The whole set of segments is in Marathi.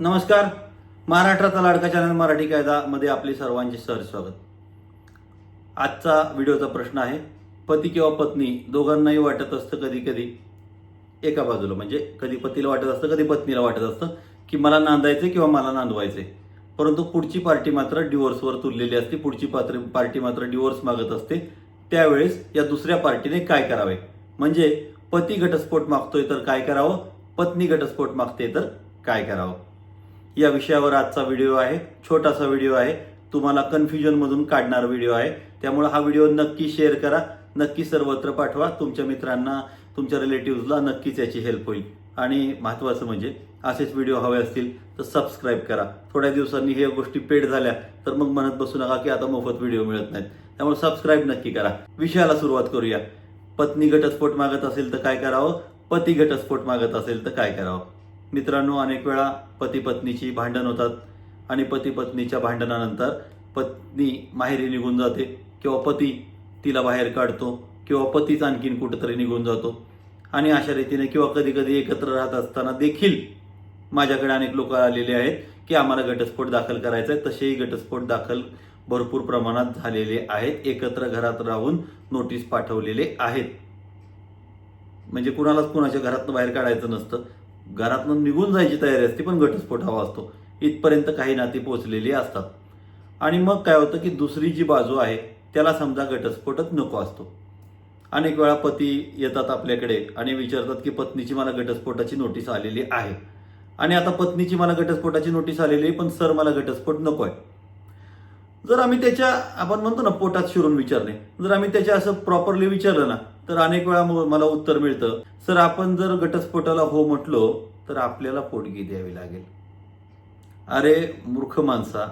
नमस्कार. महाराष्ट्राचा लाडका चॅनल मराठी कायदामध्ये आपले सर्वांचे सर स्वागत. आजचा व्हिडिओचा प्रश्न आहे पती किंवा पत्नी दोघांनाही वाटत असतं कधी कधी एका बाजूला म्हणजे कधी पतीला वाटत असतं कधी पत्नीला वाटत असतं की मला नांदायचे किंवा मला नांदवायचे परंतु पुढची पार्टी मात्र डिवोर्सवर तुललेली असते पुढची पात्र पार्टी मात्र डिवोर्स मागत असते त्यावेळेस या दुसऱ्या पार्टीने काय करावे? म्हणजे पती घटस्फोट मागतोय तर काय करावं? पत्नी घटस्फोट मागते तर काय करावं? या विषयावर आजचा व्हिडिओ आहे. छोटासा व्हिडिओ आहे. तुम्हाला कन्फ्युजनमधून काढणार काढणारा व्हिडिओ आहे. त्यामुळे हा व्हिडिओ नक्की शेअर करा. नक्की सर्वत्र पाठवा. तुमच्या मित्रांना तुमच्या रिलेटिव्हजला नक्कीच याची हेल्प होईल. आणि महत्त्वाचं म्हणजे असेच व्हिडिओ हवे असतील तर सबस्क्राईब करा. थोड्या दिवसांनी ह्या गोष्टी पेड झाल्या तर मग म्हणत बसू नका की आता मोफत व्हिडिओ मिळत नाहीत. त्यामुळे सबस्क्राईब नक्की करा. विषयाला सुरुवात करूया. पत्नी घटस्फोट मागत असेल तर काय करावं? पती घटस्फोट मागत असेल तर काय करावं? मित्रांनो अनेक वेळा पती पत्नीची भांडण होतात आणि पती पत्नीच्या भांडणानंतर पत्नी माहेरी निघून जाते किंवा पती तिला बाहेर काढतो किंवा पतीच आणखीन कुठेतरी निघून जातो. आणि अशा रीतीने किंवा कधीकधी एकत्र राहत असताना देखील माझ्याकडे अनेक लोक आलेले आहेत की आम्हाला घटस्फोट दाखल करायचा आहे. तसेही घटस्फोट दाखल भरपूर प्रमाणात झालेले आहेत. एकत्र घरात राहून नोटीस पाठवलेले आहेत. म्हणजे कुणालाच कुणाच्या घरातनं बाहेर काढायचं नसतं. घरातून निघून जायची तयारी असते पण घटस्फोट हवा असतो. इथपर्यंत काही नाती पोचलेली असतात. आणि मग काय होतं की दुसरी जी बाजू आहे त्याला समजा घटस्फोटच नको असतो. अनेक वेळा पती येतात आपल्याकडे आणि विचारतात की पत्नीची मला घटस्फोटाची नोटीस आलेली आहे. आणि आता पत्नीची मला घटस्फोटाची नोटीस आलेली आहे पण सर मला घटस्फोट नको आहे जर आम्ही त्याच्या आपण म्हणतो ना पोटात शिरून विचारणे. जर आम्ही त्याच्या असं प्रॉपरली विचारलं ना तर अनेक वेळा मला उत्तर मिळतं. सर आपण जर घटस्फोटाला हो म्हटलो तर आपल्याला पोटगी द्यावी लागेल. अरे मूर्ख माणसा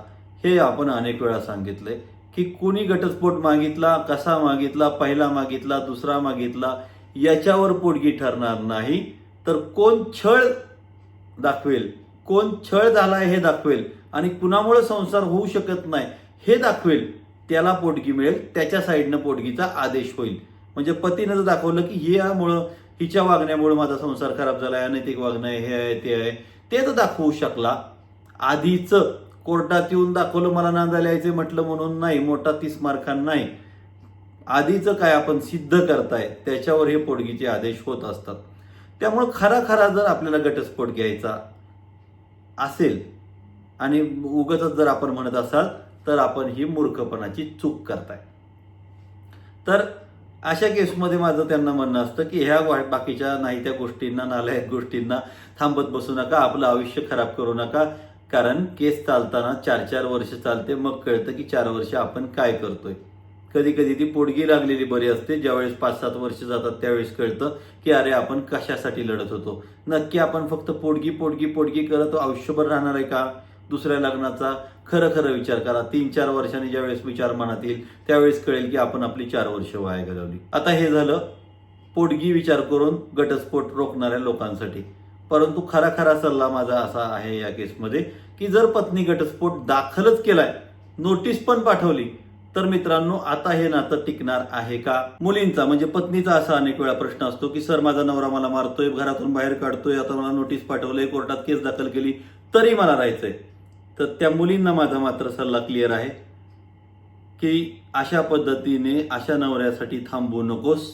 हे आपण अनेक वेळा सांगितलंय की कोणी घटस्फोट मागितला कसा मागितला पहिला मागितला दुसरा मागितला याच्यावर पोटगी ठरणार नाही. तर कोण छळ दाखवेल कोण छळ झालाय हे दाखवेल आणि कुणामुळे संसार होऊ शकत नाही हे दाखवेल त्याला पोटगी मिळेल त्याच्या साईडनं पोटगीचा आदेश होईल. म्हणजे पतीनं जर दाखवलं की यामुळं हिच्या वागण्यामुळे माझा संसार खराब झाला आहे अनैतिक वागणं आहे हे आहे ते आहे ते तर दाखवू शकला. आधीच कोर्टात येऊन दाखवलं मला नांदायला यायचे म्हटलं म्हणून नाही मोठा तीस मार्कां नाही. आधीचं काय आपण सिद्ध करताय त्याच्यावर हे पोटगीचे आदेश होत असतात. त्यामुळं खरा खरा जर आपल्याला घटस्फोट घ्यायचा असेल आणि उगच जर आपण म्हणत असाल तर आपण ही मूर्खपणाची चूक करताय. तर अशा केसमध्ये माझं त्यांना म्हणणं असतं की ह्या बाकीच्या नाही त्या गोष्टींना नालायक गोष्टींना थांबत बसू नका आपलं आयुष्य खराब करू नका. कारण केस चालताना चार चार वर्ष चालते मग कळतं की चार वर्ष आपण काय करतोय. कधी कधी ती पोडगी लागलेली बरी असते ज्यावेळेस पाच सात वर्ष जातात त्यावेळेस कळतं की अरे आपण कशासाठी लढत होतो. नक्की आपण फक्त पोडगी पोडगी पोडगी करत आयुष्यभर राहणार आहे का? दुसऱ्या लग्नाचा खरं खरं विचार करा. तीन चार वर्षांनी ज्यावेळेस विचार मनात येईल त्यावेळेस कळेल की आपण आपली चार वर्ष वाया घालवली. आता हे झालं पोटगी विचार करून घटस्फोट रोखणाऱ्या लोकांसाठी. परंतु खरा खरा सल्ला माझा असा आहे या केसमध्ये की जर पत्नी घटस्फोट दाखलच केलाय नोटीस पण पाठवली तर मित्रांनो आता हे नातं टिकणार आहे का? मुलींचा म्हणजे पत्नीचा असा अनेक वेळा प्रश्न असतो की सर माझा नवरा मला मारतोय घरातून बाहेर काढतोय आता मला नोटीस पाठवलंय कोर्टात केस दाखल केली तरी मला राहायचंय. तर त्या मुलींना माझा मात्र सल्ला क्लिअर आहे की अशा पद्धतीने अशा नवऱ्यासाठी थांबू नकोस.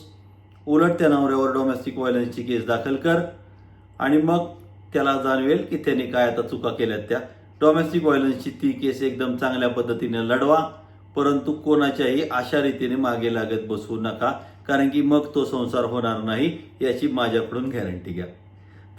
उलट त्या नवऱ्यावर डोमेस्टिक व्हायलन्सची केस दाखल कर आणि मग त्याला जाणवेल की त्याने काय आता चुका केल्यात त्या. डोमेस्टिक व्हायलन्सची ती केस एकदम चांगल्या पद्धतीने लढवा परंतु कोणाच्याही अशा रीतीने मागे लागत बसू नका कारण की मग तो संसार होणार नाही याची माझ्याकडून गॅरंटी घ्या.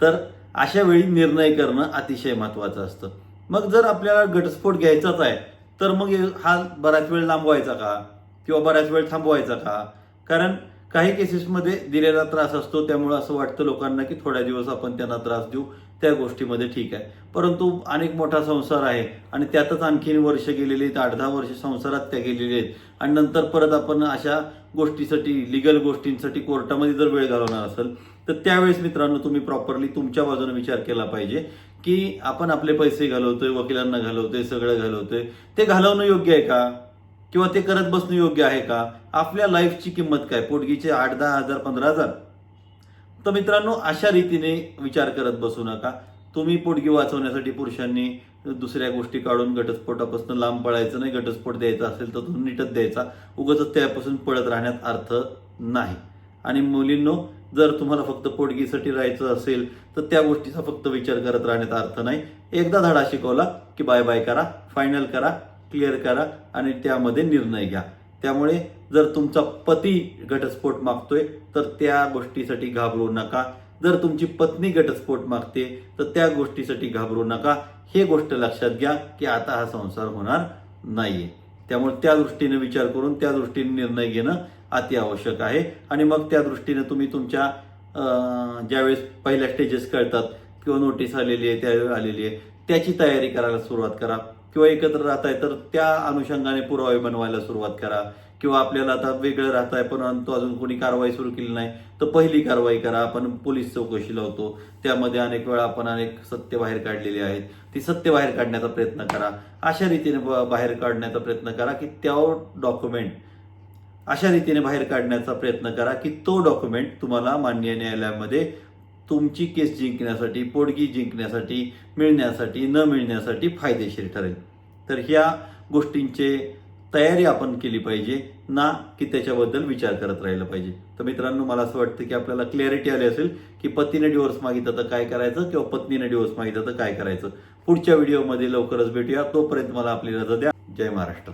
तर अशा वेळी निर्णय करणं अतिशय महत्वाचं असतं. मग जर आपल्याला घटस्फोट घ्यायचाच आहे तर मग हा बराच वेळ लांबवायचा का? किंवा बराच वेळ थांबवायचा का? कारण काही केसेसमध्ये दिलेला त्रास असतो त्यामुळे असं वाटतं लोकांना की थोड्या दिवस आपण त्यांना त्रास देऊ. त्या गोष्टीमध्ये ठीक आहे. परंतु अनेक मोठा संसार आहे आणि त्यातच आणखीन वर्ष गेलेली आहेत आठ दहा वर्ष संसारात त्या गेलेली आहेत. आणि नंतर परत आपण अशा गोष्टीसाठी लिगल गोष्टींसाठी कोर्टामध्ये जर वेळ घालवणार असेल तर त्यावेळेस मित्रांनो तुम्ही प्रॉपरली तुमच्या बाजूने विचार केला पाहिजे की आपण आपले पैसे घालवतोय वकिलांना घालवतोय सगळं घालवतोय. ते घालवणं योग्य आहे का? किंवा ते करत बसणं योग्य आहे का? आपल्या लाईफची किंमत काय? पोटगीचे आठ दहा हजार पंधरा हजार. तर मित्रांनो अशा रीतीने विचार करत बसू नका. तुम्ही पोटगी वाचवण्यासाठी पुरुषांनी दुसऱ्या गोष्टी काढून घटस्फोटापासून लांब पळायचं नाही. घटस्फोट द्यायचा असेल तर तो नीटच द्यायचा. उगाच त्यापासून पळत राहण्यात अर्थ नाही. आणि मुलींनो जर तुम्हाला फक्त पोटगीसाठी राहायचं असेल तर त्या गोष्टीचा फक्त विचार करत राहण्याचा अर्थ नाही. एकदा धडा शिकवला की बाय बाय करा फायनल करा क्लिअर करा आणि त्यामध्ये निर्णय घ्या. त्यामुळे जर तुमचा पती घटस्फोट मागतोय तर त्या गोष्टीसाठी घाबरू नका. जर तुमची पत्नी घटस्फोट मागते तर त्या गोष्टीसाठी घाबरू नका. हे गोष्ट लक्षात घ्या की आता हा संसार होणार नाहीये. त्यामुळे त्या दृष्टीने विचार करून त्या दृष्टीने निर्णय घेणं अति आवश्यक आहे. आणि मग त्या दृष्टीने तुम्ही तुमच्या ज्यावेळेस पहिल्या स्टेजेस कळतात किंवा नोटीस आलेली आहे त्यावेळी आलेली आहे त्याची तयारी करायला सुरुवात करा. किंवा एकत्र राहत आहे तर त्या अनुषंगाने पुरावे बनवायला सुरुवात करा. किंवा आपल्याला आता वेगळं राहत आहे परंतु अजून कोणी कारवाई सुरू केली नाही तर पहिली कारवाई करा. आपण पोलीस चौकशी लावतो. त्यामध्ये अनेक वेळा आपण अनेक सत्य बाहेर काढलेली आहेत. ती सत्य बाहेर काढण्याचा प्रयत्न करा. अशा रीतीने बाहेर काढण्याचा प्रयत्न करा की त्या डॉक्युमेंट अशा रीतीने बाहेर काढण्याचा प्रयत्न करा की तो डॉक्युमेंट तुम्हाला मान्य न्यायालयामध्ये तुमची केस जिंकण्यासाठी पोटगी जिंकण्यासाठी मिळण्यासाठी न मिळण्यासाठी फायदेशीर ठरेल. तर ह्या गोष्टींचे तयारी आपण केली पाहिजे ना की त्याच्याबद्दल विचार करत राहिलं पाहिजे. तर मित्रांनो मला असं वाटतं की आपल्याला क्लॅरिटी आली असेल की पतीने डिवोर्स मागितलं तर काय करायचं किंवा पत्नीने डिवोर्स मागितलं तर काय करायचं. पुढच्या व्हिडिओमध्ये लवकरच भेटूया. तोपर्यंत मला आपली रजा द्या. जय महाराष्ट्र.